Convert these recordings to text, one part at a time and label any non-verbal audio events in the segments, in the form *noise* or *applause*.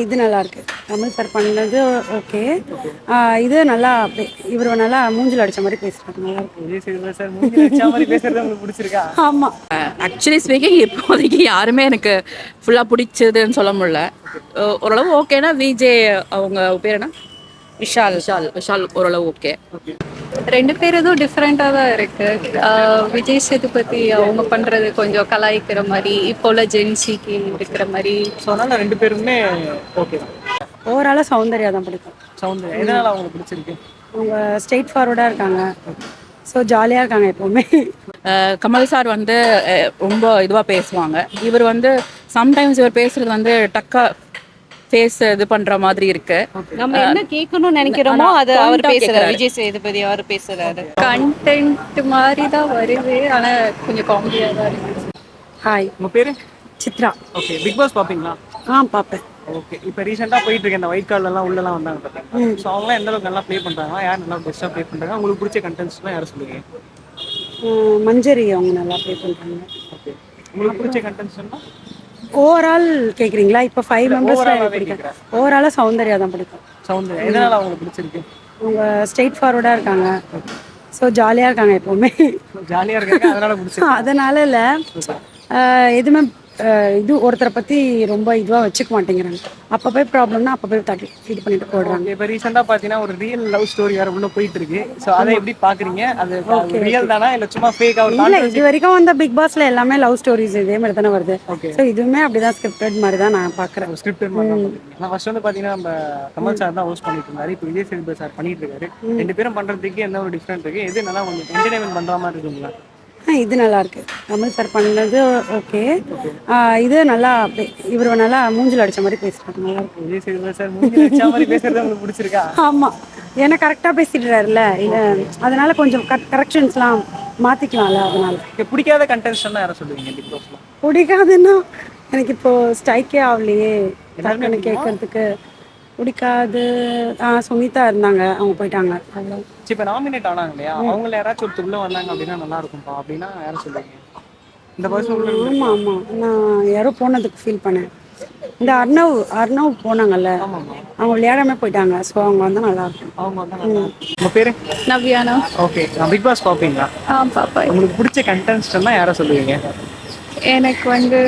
இது நல்லா இருக்கு கமல் சார் பண்ணது ஓகே. இது நல்லா இவர் நல்லா மூஞ்சில் அடிச்ச மாதிரி பேசுறாரு. நல்லா இருக்கு. விஜய் சேதுபதி சார் மூஞ்சி வச்ச மாதிரி பேசுறது உங்களுக்கு பிடிச்சிருக்கா? ஆமா. ஆக்சுவலி ஸ்பீக்கிங் இப்போதைக்கு யாருமே எனக்கு ஃபுல்லாக பிடிச்சதுன்னு சொல்ல முடியல. ஓரளவு ஓகேனா விஜே அவங்க பேர் என்ன? விஷால். விஷால் விஷால் ஓரளவு ஓகே ரெண்டு பேர் எதுவும் டிஃப்ரெண்ட்டாக தான் இருக்கு. விஜய் சேதுபதி அவங்க பண்றது கொஞ்சம் கலாய்க்கிற மாதிரி இப்போ உள்ள ஜென்சிக்கு இருக்கிற மாதிரி. ஸோ அதனால ரெண்டு பேருமே ஓகே தான். ஓவராலாக சௌந்தர்யா தான் பிடிக்கும். சவுண்ட் எதனால அவங்களுக்கு பிடிச்சிருக்கு? அவங்க ஸ்ட்ரெயிட் ஃபார்வர்டாக இருக்காங்க. ஸோ ஜாலியாக இருக்காங்க எப்போவுமே. கமல் சார் வந்து ரொம்ப இதுவாக பேசுவாங்க. இவர் வந்து சம்டைம்ஸ் இவர் பேசுறது வந்து டக்கா ஃபேஸ் இது பண்ற மாதிரி இருக்கு. நம்ம என்ன கேட்கணும்னு நினைக்கிறோமோ அது அவர் பேசுறாரு. விஜய் சேதுபதி அவர் பேசுறாரு. கண்டென்ட் மாதிரி தான் வருது ஆனா கொஞ்சம் காமெடியாக தான் இருக்கு. ஹாய் உங்க பேரு? சித்ரா. ஓகே பிக் பாஸ் பாப்பீங்களா? ஆ பார்ப்பேன் ஓகே இப்போ ரீசெண்டாக போயிட்டு இருக்க இந்த ஒயிட் கார்டுல எல்லாம் உள்ளலாம் வந்தாங்க பார்த்தீங்க ஸோ அவங்களாம் எந்த அளவுக்கு நல்லா ப்ளே பண்றாங்க யார் நல்லா பெஸ்ட்டாக ப்ளே பண்றாங்க உங்களுக்கு பிடிச்ச கண்டென்ட்ஸ்லாம் யாரை சொல்லுவீங்க? மஞ்சரி அவங்க நல்லா ப்ளே பண்ணுறாங்க ஓகே உங்களுக்கு பிடிச்ச கண்டென்ட்ஸ்னா ஓவரால் கேட்குறீங்களா இப்போ ஃபைவ் மெம்பர்ஸில் எனக்கு ஆவே பிடிக்கும். ஓவராலாக சௌந்தர்யா தான் பிடிக்கும். சவுண்ட் எதனால அவங்களுக்கு பிடிச்சிருக்கு? அவங்க ஸ்ட்ரெயிட் ஃபார்வர்டாக இருக்காங்க. ஸோ ஜாலியாக இருக்காங்க எப்போவுமே. ஜாலியாக இருக்காங்க அதனால *laughs* அதனால இல்லை. எதுவுமே இது ஒருத்தரை பற்றி ரொம்ப இதுவாக வச்சுக்க மாட்டேங்கிறாங்க. அப்போ போய் ப்ராப்ளம்னா அப்போ போய் தட்டி இது பண்ணிட்டு போடுறாங்க இப்போ ரீசெண்டாக பார்த்தீங்கன்னா ஒரு ரியல் லவ் ஸ்டோரி வேற உள்ள போயிட்டு இருக்கு ஸோ அதை எப்படி பாக்குறீங்க? அது ரியல் தானா? இல்லை சும்மா ஃபேக் இல்லை ஆகும் இது வரைக்கும் வந்த பிக் பாஸ்ல எல்லாமே லவ் ஸ்டோரிஸ் இதே மாதிரி தானே வருது. ஸோ இதுவுமே அப்படிதான் ஸ்கிரிப்டட் மாதிரி தான் நான் பார்க்குறேன் ஸ்கிரிப்ட் நான் ஃபர்ஸ்ட் வந்து பார்த்தீங்கன்னா நம்ம கமல் சார் தான் ஹோஸ்ட் பண்ணிட்டு இருந்தாரு. இப்போ விஜய் சேதுபதி சார் பண்ணிட்டு இருக்காரு. ரெண்டு பேரும் பண்றதுக்கு என்ன ஒரு டிஃப்ரெண்ட் இருக்கு? எது நல்லா கொஞ்சம் என்டர்டைன்மெண்ட் பண்ற மாதிரி இருக்குங்களா இது நல்லா இருக்கு கமல் சார் பண்ணது ஓகே. இது நல்லா இவர் நல்லா மூஞ்சில் அடிச்ச மாதிரி பேசுறாரு நல்லா இருக்கு. விஜய் சேதுபதி சார் மூஞ்சி வச்ச மாதிரி பேசுறது உங்களுக்கு பிடிச்சிருக்கா? ஆமா. ஏன்னா கரெக்டாக பேசிடுறாருல இல்லை அதனால கொஞ்சம் கரெக்ஷன்ஸ்லாம் மாற்றிக்கலாம்ல அதனால. பிடிக்காத கண்டென்ட்ஸ்னா யாரை சொல்லுவீங்க பிடிக்காதுன்னா எனக்கு இப்போ ஸ்ட்ரைக்கே ஆகலையே டக்குன்னு கேட்கறதுக்கு. பிடிக்காது சுமிதா இருந்தாங்க அவங்க போயிட்டாங்க. அவ்வளோ இப்போ நாமினேட் ஆனாங்க இல்லையா அவங்கள யாராச்சும் ஒருத்தர் உள்ள வந்தாங்க அப்படின்னா நல்லா இருக்கும்பா அப்படின்னா யாரை சொல்லுவீங்க. இந்த பர்சன் உள்ள இருந்து- ஆமாம் ஆமாம் நான் யாரோ போனதுக்கு ஃபீல் பண்ணேன். இந்த அர்ணவ் அர்ணவ் போனாங்கல்ல அவங்க விளையாடாம போயிட்டாங்க. ஸோ அவங்க வந்து நல்லா இருக்கும் அவங்க வந்தா. உங்க பேரு? நவ்யானா ஓகே பிக் பாஸ் பார்ப்பீங்களா ஆ பாப்பா. உங்களுக்கு பிடிச்ச கண்டென்ட்ஸ்னா யாரை சொல்லுவீங்க? எனக்கு வந்து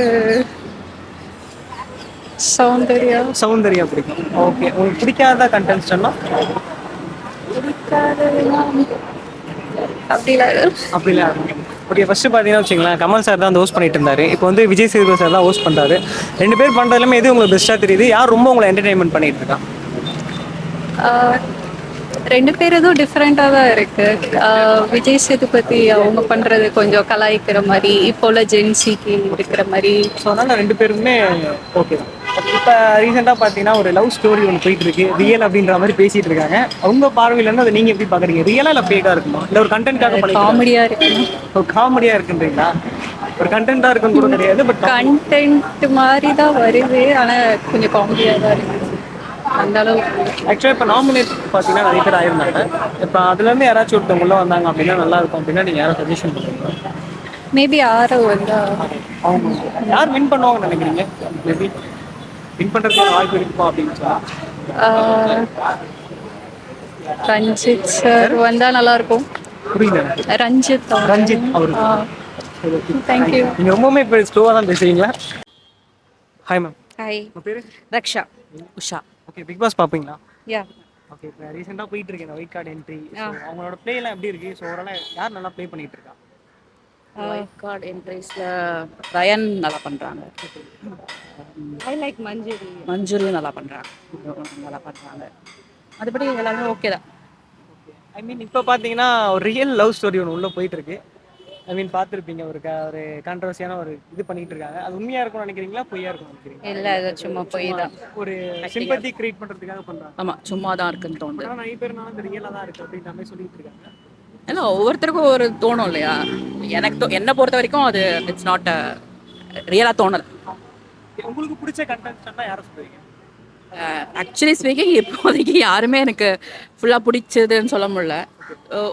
சௌந்தர்யா. சௌந்தர்யா பிடிக்கும். ஓகே உங்களுக்கு பிடிக்காத கண்டென்ட்ஸ்னா அப்படிலாம் ஓகே ஃபர்ஸ்ட் பார்த்தீங்கன்னா வச்சுங்களேன் கமல் சார் தான் ஹோஸ்ட் பண்ணிட்டு இருந்தாரு. இப்போ வந்து விஜய் சேதுபதி சார் தான் ஹோஸ்ட் பண்றாரு. ரெண்டு பேர் பண்றதுலமே எது உங்களுக்கு பெஸ்ட்டாக தெரியுது? யார் ரொம்ப உங்களை என்டர்டைன்மெண்ட் பண்ணிட்டு இருக்கா? ரெண்டு பேர் எதுவும் டிஃப்ரெண்ட்டாக தான் இருக்கு. ஆஹ் விஜய் சேதுபதி அவங்க பண்றது கொஞ்சம் கலாய்க்கிற மாதிரி இப்போ உள்ள ஜென்சிக்கு இருக்கிற மாதிரி. ஸோ அதனால ரெண்டு பேருமே ஓகே தான். இப்போ ரீசெண்டாக பார்த்தீங்கன்னா ஒரு லவ் ஸ்டோரி ஒன்று போயிட்டு இருக்கு ரியல் அப்படின்ற மாதிரி பேசிட்டு இருக்காங்க. அவங்க பார்வையில இருந்து அதை நீங்க எப்படி பாக்குறீங்க? ரியலா இல்லை ஃபேக்காக இருக்குமா? இல்லை ஒரு கண்டென்ட்டாக பண்ணி காமெடியா இருக்கு. ஒரு காமெடியா இருக்குன்றீங்களா? ஒரு கண்டென்ட்டாக இருக்குன்னு கூட கிடையாது பட் கண்டென்ட் மாதிரி தான் வருது. ஆனா கொஞ்சம் காமெடியா தான் இருக்கு. அந்த அளவுக்கு. ஆக்சுவலாக இப்போ நாமினேட் பார்த்தீங்கன்னா நிறைய பேர் ஆயிருந்தாங்க. இப்போ அதுலேருந்து யாராச்சும் ஒருத்தவங்க வந்தாங்க அப்படின்னா நல்லா இருக்கும் அப்படின்னா நீங்கள் யாரை சஜஷன் பண்ணுறீங்க மேபி ஆரோ வந்தா. அவங்க யார் வின் பண்ணுவாங்கன்னு நினைக்கிறீங்க? மேபி வின் பண்ணுறதுக்கு வாய்ப்பு இருக்குமா அப்படின்னு ஆஹ் ரஞ்சித் சார் வந்தா நல்லா இருக்கும் புரியல. ரஞ்சித். ரஞ்சித் அவரு. தேங்க்யூ நீங்கள் ரொம்பவுமே இப்போ ஸ்லோவாக தான் பேசுறீங்களா ஹாய் மேம் ஹாய் உங்கள் பேர்? Raksha. Usha. Okay Bigg Boss பார்ப்பீங்களா யா ஓகே இப்போ ரீசெண்டாக போயிட்டு இருக்கேன் ஒயிட் கார்டு என்ட்ரி அவங்களோட ப்ளே எல்லாம் எப்படி இருக்கு? ஸோ ஓவராலாக யார் நல்லா ப்ளே பண்ணிட்டு இருக்கா? கார்டு என்ட்ரிஸில் ரயன் நல்லா பண்ணுறாங்க ஐ லைக் மஞ்சரி மஞ்சுரியும் நல்லா பண்ணுறாங்க நல்லா பண்ணுறாங்க மற்றபடி எல்லாமே ஓகே தான். ஐ மீன் இப்போ பார்த்தீங்கன்னா ஒரு ரியல் லவ் ஸ்டோரி ஒன்று உள்ளே போயிட்டு இருக்கு ஐ மீன் பார்த்துருப்பீங்க ஒரு க ஒரு கான்ட்ரவர்சியான ஒரு இது பண்ணிட்டு இருக்காங்க. அது உண்மையாக இருக்கும்னு நினைக்கிறீங்களா பொய்யா இருக்கும்னு நினைக்கிறீங்களா? இல்ல அது சும்மா போய் தான். ஒரு சிம்பத்தி கிரியேட் பண்ணுறதுக்காக பண்ணுறாங்க ஆமாம் சும்மா தான் இருக்குன்னு தோணுது. ஆனால் நிறைய பேர்னால அது ரியலாக தான் இருக்கு அப்படின்ற மாதிரி சொல்லிட்டு இருக்காங்க. ஏன்னா ஒவ்வொருத்தருக்கும் ஒரு தோணும் இல்லையா? எனக்கு தோ- என்னை பொறுத்த வரைக்கும் அது இட்ஸ் நாட் ரியலாக தோணலை. உங்களுக்கு பிடிச்ச கண்டென்ட் யாரை சொல்லுவீங்க? ஆக்சுவலி ஸ்பீக்கிங் இப்போதைக்கு யாருமே எனக்கு ஃபுல்லாக பிடிச்சதுன்னு சொல்ல முடியல.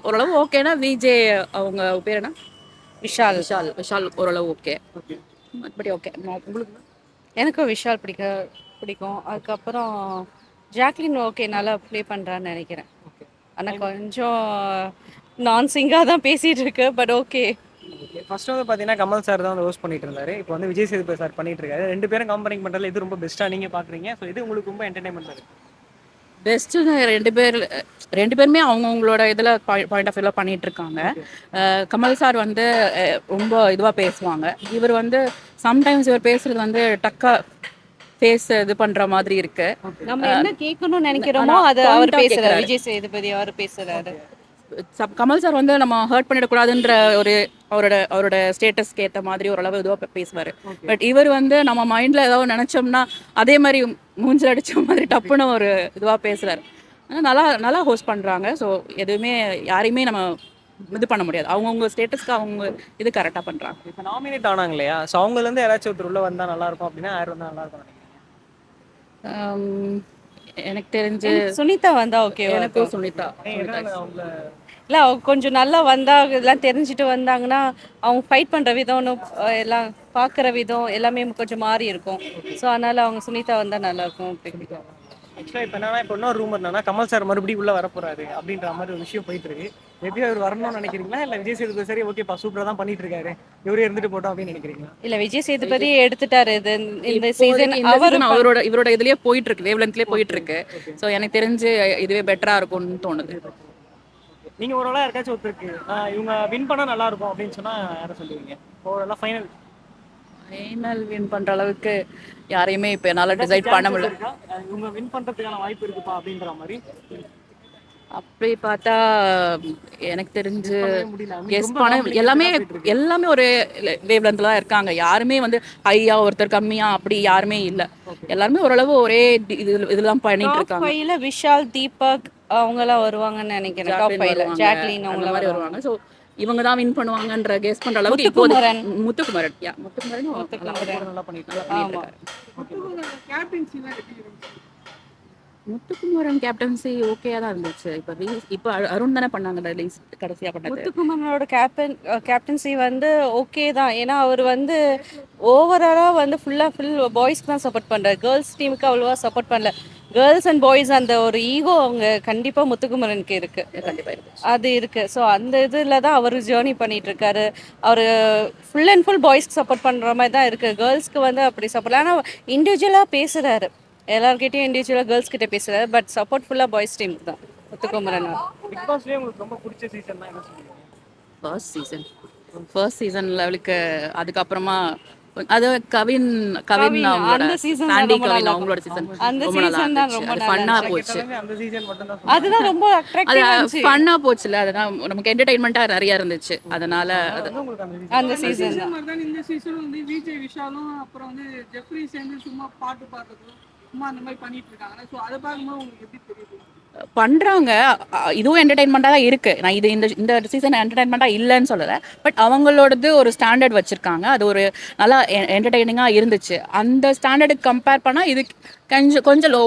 ஓரளவு ஓகேனா விஜே அவங்க பேர் என்ன? விஷால். விஷால். விஷால் ஓரளவு ஓகே. ஓகே மற்றபடி ஓகே உங்களுக்கு? எனக்கும் விஷால் பிடிக்கும் பிடிக்கும். அதுக்கப்புறம் ஜாக்லின் ஓகே நல்லா ப்ளே பண்ணுறான்னு நினைக்கிறேன். ஆனால் கொஞ்சம் நான் சிங்காக தான் பேசிகிட்டு இருக்கு பட் ஓகே ஃபர்ஸ்ட் வந்து பார்த்தீங்கன்னா கமல் சார் தான் வந்து ஹோஸ்ட் பண்ணிட்டு இருந்தாரு. இப்போ வந்து விஜய் சேதுபதி சார் பண்ணிட்டு இருக்காரு. ரெண்டு பேரும் கம்பெனி பண்ணுறதுல இது ரொம்ப பெஸ்ட்டாக நீங்கள் பார்க்குறீங்க ஸோ இது உங்களுக்கு ரொம்ப என்டர்டைன்மெண்ட் இருக்கு பெஸ்ட்டு ரெண்டு பேர் ரெண்டு பேருமே அவங்கவுங்களோட இதில் பாயிண்ட் ஆஃப் வியூவில் பண்ணிட்டு இருக்காங்க. கமல் சார் வந்து ரொம்ப இதுவாக பேசுவாங்க. இவர் வந்து சம்டைம்ஸ் இவர் பேசுறது வந்து டக்கா ஃபேஸ் இது பண்ற மாதிரி இருக்கு. நம்ம என்ன கேட்கணும்னு நினைக்கிறோமோ அது அவர் பேசுறாரு. விஜய் சேதுபதி அவர் பேசுறாரு. கமல் சார் வந்து நம்ம ஹர்ட் பண்ணிடக்கூடாதுன்ற ஒரு அவரோட அவரோட ஸ்டேட்டஸ்க்கு ஏற்ற மாதிரி ஓரளவு இதுவாக பேசுவார். பட் இவர் வந்து நம்ம மைண்டில் ஏதாவது நினச்சோம்னா அதே மாதிரி மூஞ்சில் அடிச்ச மாதிரி டப்புன்னு ஒரு இதுவாக பேசுகிறாரு நல்லா நல்லா ஹோஸ்ட் பண்ணுறாங்க ஸோ எதுவுமே யாரையுமே நம்ம இது பண்ண முடியாது. அவங்கவுங்க ஸ்டேட்டஸ்க்கு அவங்க இது கரெக்டாக பண்ணுறாங்க இப்போ நாமினேட் ஆனாங்க இல்லையா ஸோ அவங்கலேருந்து யாராச்சும் ஒருத்தர் உள்ள வந்தால் நல்லா இருக்கும் அப்படின்னா யார் வந்தால் நல்லா இருக்கும் எனக்கு தெரிஞ்சு சுனிதா வந்தா ஓகே எனக்கும் சுனிதா இல்லை அவங்க கொஞ்சம் நல்லா வந்தா இதெல்லாம் தெரிஞ்சுட்டு வந்தாங்கன்னா அவங்க ஃபைட் பண்ணுற விதம் இன்னும், அஹ், எல்லாம் பார்க்குற விதம் எல்லாமே கொஞ்சம் மாறி இருக்கும். ஸோ அதனால அவங்க சுனிதா வந்தால் நல்லா இருக்கும் பிடிக்கும் ஆக்சுவலாக இப்போ என்னன்னா இப்போ இன்னொரு ரூம் என்னன்னா கமல் சார் மறுபடியும் உள்ள வர போறாரு அப்படின்ற மாதிரி ஒரு விஷயம் போயிட்டு இருக்கு. எப்படி அவர் வரணும்னு நினைக்கிறீங்களா? இல்லை விஜய் சேதுபதி சரி ஓகேப்பா சூப்பராக தான் பண்ணிட்டு இருக்காரு இவரே இருந்துட்டு போட்டோம் அப்படின்னு நினைக்கிறீங்களா? இல்லை விஜய் சேதுபதி எடுத்துட்டாரு. இது இந்த சீசன் அவர் season அவரோட இவரோட இதுலயே போயிட்டு இருக்கு வேவ்லென்த்லயே போயிட்டு இருக்கு ஸோ எனக்கு தெரிஞ்சு இதுவே பெட்டரா இருக்கும்னு தோணுது. நீங்க ஓரளவு யாருக்காச்சும் ஒருத்தருக்கு ஆஹ் இவங்க வின் பண்ணா நல்லா இருக்கும் அப்படின்னு சொன்னா யாரை சொல்லுவீங்க? ஓரளவு ஃபைனல் ஃபைனல் வின் பண்ற அளவுக்கு யாரையுமே இப்போ என்னால் டிசைட் பண்ண முடியல. இவங்க வின் பண்றதுக்கான வாய்ப்பு இருக்குப்பா அப்படின்ற மாதிரி. அப்படி பார்த்தா எனக்கு தெரிஞ்சு எஸ் complicated எல்லாமே. எல்லாமே ஒரு வேவ்லென்த்ல தான் இருக்காங்க. யாருமே வந்து ஹையா ஒருத்தர் கம்மியா அப்படி யாருமே இல்ல. எல்லாருமே ஓரளவு ஒரே இது இதெல்லாம் பண்ணிட்டு இருக்காங்க. விஷால் தீபக் அவங்கெல்லாம் வருவாங்கன்னு நினைக்கிறேன். ஜாக்லின் அவங்கள மாதிரி வருவாங்க. வருவாங்க. ஸோ இவங்க தான் வின் பண்ணுவாங்கன்ற கெஸ் பண்ற அளவுக்கு முத்துக்குமரன். முத்துக்குமரன் யா முத்துக்குமரன் முத்துக்குமரன். நல்லா பண்ணிட்டு முத்துக்குமரன் கேப்டன்சி ஓகேயா தான் இருந்துச்சு. இப்போ இப்போ அரு- அருண் தானே பண்ணாங்க ரிலீஸ் கடைசியா பண்ணது? முத்துக்குமரனோட கேப்டன் கேப்டன்சி வந்து ஓகே தான். ஏன்னா அவர் வந்து ஓவராலாக வந்து ஃபுல்லாக ஃபுல் பாய்ஸ்க்கு தான் சப்போர்ட் பண்ணுறாரு கேர்ள்ஸ் டீமுக்கு அவ்வளோவா சப்போர்ட் பண்ணல. கேர்ள்ஸ் அண்ட் பாய்ஸ் அந்த ஒரு ஈகோ அவங்க கண்டிப்பாக முத்துக்குமரனுக்கு இருக்கு. அது இருக்கு. ஸோ அந்த இதில் தான் அவர் ஜேர்னி பண்ணிட்டு இருக்காரு அவர் ஃபுல் அண்ட் ஃபுல் பாய்ஸ்க்கு சப்போர்ட் பண்ணுற மாதிரி தான் இருக்கு. கேர்ள்ஸ்க்கு வந்து அப்படி சப்போர்ட் ஆனால் இண்டிவிஜுவலாக பேசுறாரு. எல்லார்கிட்டயும் இண்டிவிஜுவலாக கேர்ள்ஸ் கிட்ட பேசுறாரு. பட் சப்போர்ட் ஃபுல்லாக பாய்ஸ் டீமுக்கு தான். Muthukumaran first season first season லெவலுக்கு அதுக்கப்புறமா அது கவின் கவின் அவங்களோட சாண்டி ரொம்ப கவின் நல்லா அவங்களோட சீசன் ரொம்ப நல்லா இருந்துச்சு. ஃபன்னா. போச்சு. அதுதான் ரொம்ப அது அட்ராக்டிவா இருந்துச்சு ஃபன்னா போச்சுல அதெல்லாம் நமக்கு என்டர்டைன்மெண்ட்டா நிறைய இருந்துச்சு. அதனால அந்த சீசன் சீசன் மாதிரி தான் இந்த சீசன் வந்து விஜய் விஷாலும் அப்புறம் வந்து ஜெஃப்ரி சேர்ந்து சும்மா பாட்டு பாடுறதும் சும்மா அந்த மாதிரி பண்ணிட்டு இருக்காங்க ஸோ அதை பார்க்கும்போது உங்களுக்கு எப்படி தெரியுது? பண்றாங்க. இதுவும் என்டர்டைன்மெண்ட்டாக தான் இருக்கு. நான் இது இந்த இந்த சீசன் என்டர்டைன்மெண்ட்டாக இல்லைன்னு சொல்லலை. பட் அவங்களோடது ஒரு ஸ்டாண்டர்ட் வச்சிருக்காங்க. அது ஒரு நல்லா e-, என்டர்டைனிங்காக இருந்துச்சு. அந்த ஸ்டாண்டர்டுக்கு கம்பேர் பண்ணால் இது கொஞ்சம் கொஞ்சம் லோ